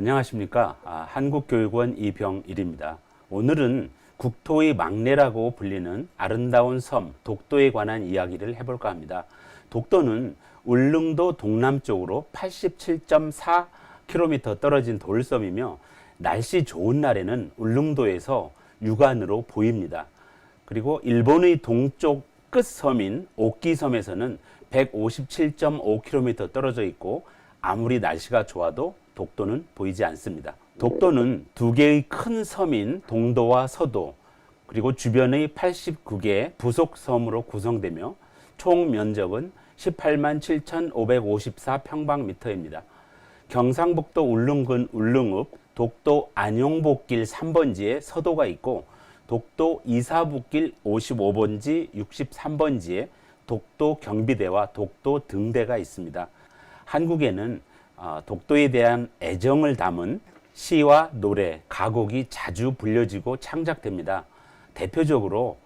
안녕하십니까. 아, 한국교육원 이병일입니다. 오늘은 국토의 막내라고 불리는 아름다운 섬 독도에 관한 이야기를 해볼까 합니다. 독도는 울릉도 동남쪽으로 87.4km 떨어진 돌섬이며 날씨 좋은 날에는 울릉도에서 육안으로 보입니다. 그리고 일본의 동쪽 끝섬인 오키섬에서는 157.5km 떨어져 있고 아무리 날씨가 좋아도 독도는 보이지 않습니다. 독도는 두 개의 큰 섬인 동도와 서도 그리고 주변의 89개 부속 섬으로 구성되며 총 면적은 18만 7,554 평방미터입니다. 경상북도 울릉군 울릉읍 독도 안용복길 3번지에 서도가 있고 독도 이사북길 55번지 63번지에 독도 경비대와 독도 등대가 있습니다. 한국에는 어, 독도에 대한 애정을 담은 시와 노래, 가곡이 자주 불려지고 창작됩니다. 대표적으로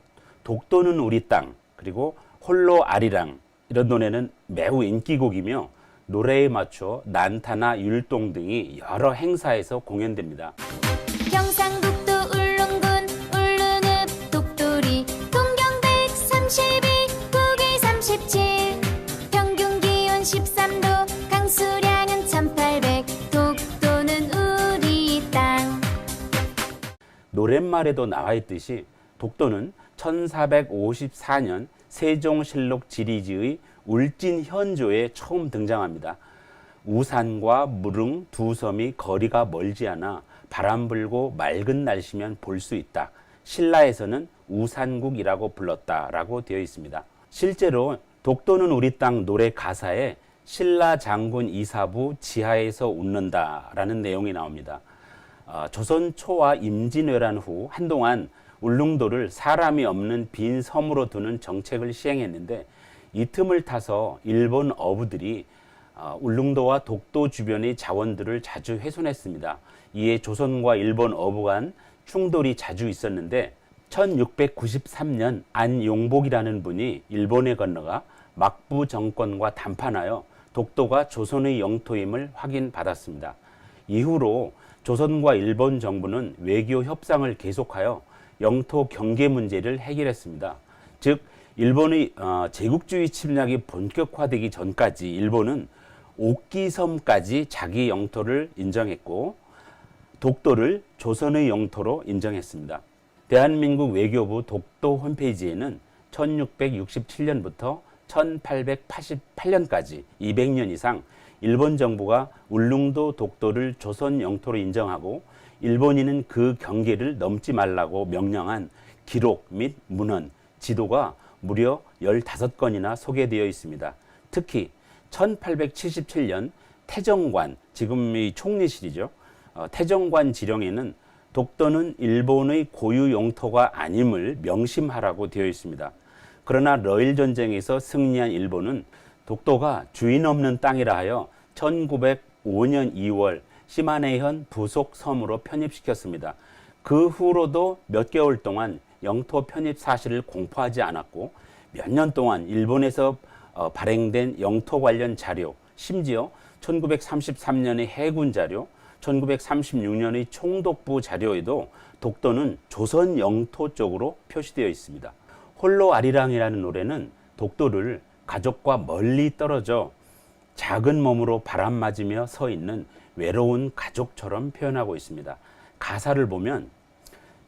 독도는 우리 땅, 그리고 홀로 아리랑 이런 노래는 매우 인기곡이며 노래에 맞춰 난타나 율동 등이 여러 행사에서 공연됩니다. 노랫말에도 나와 있듯이 독도는 1454년 세종실록 지리지의 울진현조에 처음 등장합니다. 우산과 무릉 두 섬이 거리가 멀지 않아 바람 불고 맑은 날씨면 볼 수 있다. 신라에서는 우산국이라고 불렀다라고 되어 있습니다. 실제로 독도는 우리 땅 노래 가사에 신라 장군 이사부 지하에서 웃는다라는 내용이 나옵니다. 어, 조선 초와 임진왜란 후 한동안 울릉도를 사람이 없는 빈 섬으로 두는 정책을 시행했는데 이 틈을 타서 일본 어부들이 어, 울릉도와 독도 주변의 자원들을 자주 훼손했습니다. 이에 조선과 일본 어부 간 충돌이 자주 있었는데 1693년 안용복이라는 분이 일본에 건너가 막부 정권과 담판하여 독도가 조선의 영토임을 확인받았습니다. 이후로 조선과 일본 정부는 외교 협상을 계속하여 영토 경계 문제를 해결했습니다. 즉 일본의 어, 제국주의 침략이 본격화되기 전까지 일본은 옥기섬까지 자기 영토를 인정했고 독도를 조선의 영토로 인정했습니다. 대한민국 외교부 독도 홈페이지에는 1667년부터 1888년까지 200년 이상 일본 정부가 울릉도 독도를 조선 영토로 인정하고 일본인은 그 경계를 넘지 말라고 명령한 기록 및 문헌, 지도가 무려 15건이나 소개되어 있습니다. 특히 1877년 태정관, 지금의 총리실이죠. 어, 태정관 지령에는 독도는 일본의 고유 영토가 아님을 명심하라고 되어 있습니다. 그러나 러일 전쟁에서 승리한 일본은 독도가 주인 없는 땅이라 하여 1905년 2월 시마네현 부속 섬으로 편입시켰습니다. 그 후로도 몇 개월 동안 영토 편입 사실을 공포하지 않았고 몇 년 동안 일본에서 어, 발행된 영토 관련 자료, 심지어 1933년의 해군 자료, 1936년의 총독부 자료에도 독도는 조선 영토 쪽으로 표시되어 있습니다. 홀로 아리랑이라는 노래는 독도를 가족과 멀리 떨어져 작은 몸으로 바람 맞으며 서 있는 외로운 가족처럼 표현하고 있습니다. 가사를 보면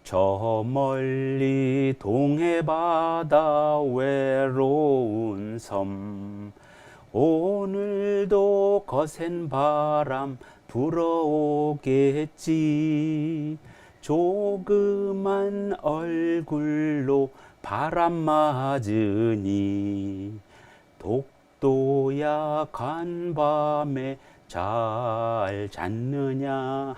저 멀리 동해 바다 외로운 섬 오늘도 거센 바람 불어오겠지 조그만 얼굴로 바람 맞으니 독도야 간밤에 잘 잤느냐?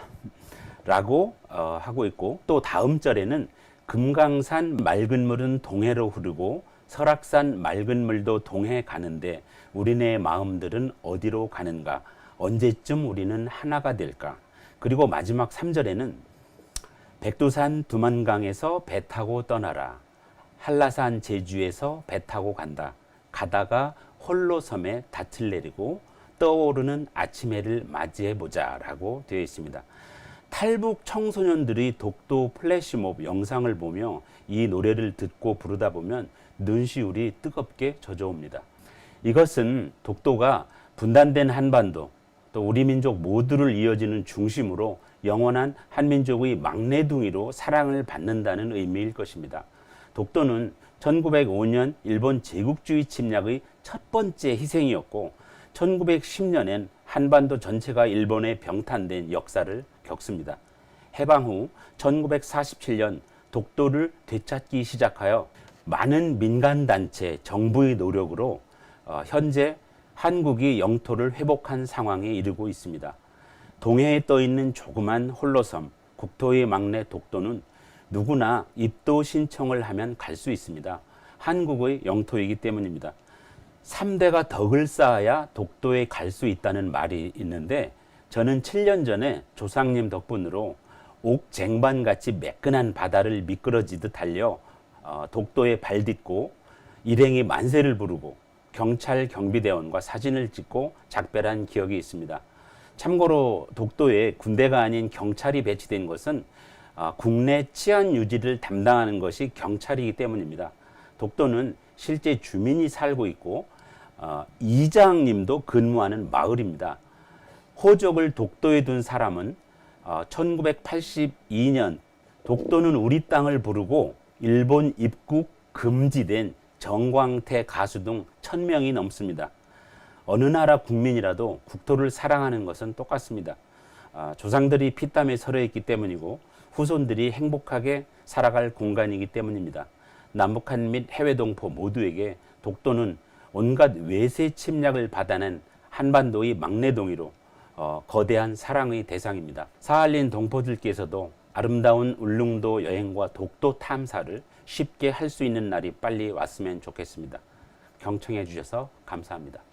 라고 어, 하고 있고 또 다음 절에는 금강산 맑은 물은 동해로 흐르고 설악산 맑은 물도 동해 가는데 우리네 마음들은 어디로 가는가? 언제쯤 우리는 하나가 될까? 그리고 마지막 3절에는 백두산 두만강에서 배 타고 떠나라. 한라산 제주에서 배 타고 간다 가다가 홀로 섬에 닻을 내리고 떠오르는 아침 해를 맞이해 보자라고 되어 있습니다. 탈북 청소년들이 독도 플래시몹 영상을 보며 이 노래를 듣고 부르다 보면 눈시울이 뜨겁게 젖어옵니다. 이것은 독도가 분단된 한반도 또 우리 민족 모두를 이어지는 중심으로 영원한 한민족의 막내둥이로 사랑을 받는다는 의미일 것입니다. 독도는 1905년 일본 제국주의 침략의 첫 번째 희생이었고 1910년엔 한반도 전체가 일본에 병탄된 역사를 겪습니다. 해방 후 1947년 독도를 되찾기 시작하여 많은 민간단체, 정부의 노력으로 어, 현재 한국이 영토를 회복한 상황에 이르고 있습니다. 동해에 떠 있는 조그만 홀로섬, 국토의 막내 독도는 누구나 입도 신청을 하면 갈 수 있습니다. 한국의 영토이기 때문입니다. 3대가 덕을 쌓아야 독도에 갈 수 있다는 말이 있는데 저는 7년 전에 조상님 덕분으로 옥쟁반같이 매끈한 바다를 미끄러지듯 달려 어, 독도에 발 딛고 일행이 만세를 부르고 경찰 경비대원과 사진을 찍고 작별한 기억이 있습니다. 참고로 독도에 군대가 아닌 경찰이 배치된 것은 아, 국내 치안 유지를 담당하는 것이 경찰이기 때문입니다. 독도는 실제 주민이 살고 있고 어, 이장님도 근무하는 마을입니다. 호적을 독도에 둔 사람은 어, 1982년 독도는 우리 땅을 부르고 일본 입국 금지된 정광태 가수 등 천명이 넘습니다. 어느 나라 국민이라도 국토를 사랑하는 것은 똑같습니다. 아, 조상들이 피땀에 서려 있기 때문이고 후손들이 행복하게 살아갈 공간이기 때문입니다. 남북한 및 해외 동포 모두에게 독도는 온갖 외세 침략을 받아낸 한반도의 막내 동이로 어, 거대한 사랑의 대상입니다. 사할린 동포들께서도 아름다운 울릉도 여행과 독도 탐사를 쉽게 할 수 있는 날이 빨리 왔으면 좋겠습니다. 경청해 주셔서 감사합니다.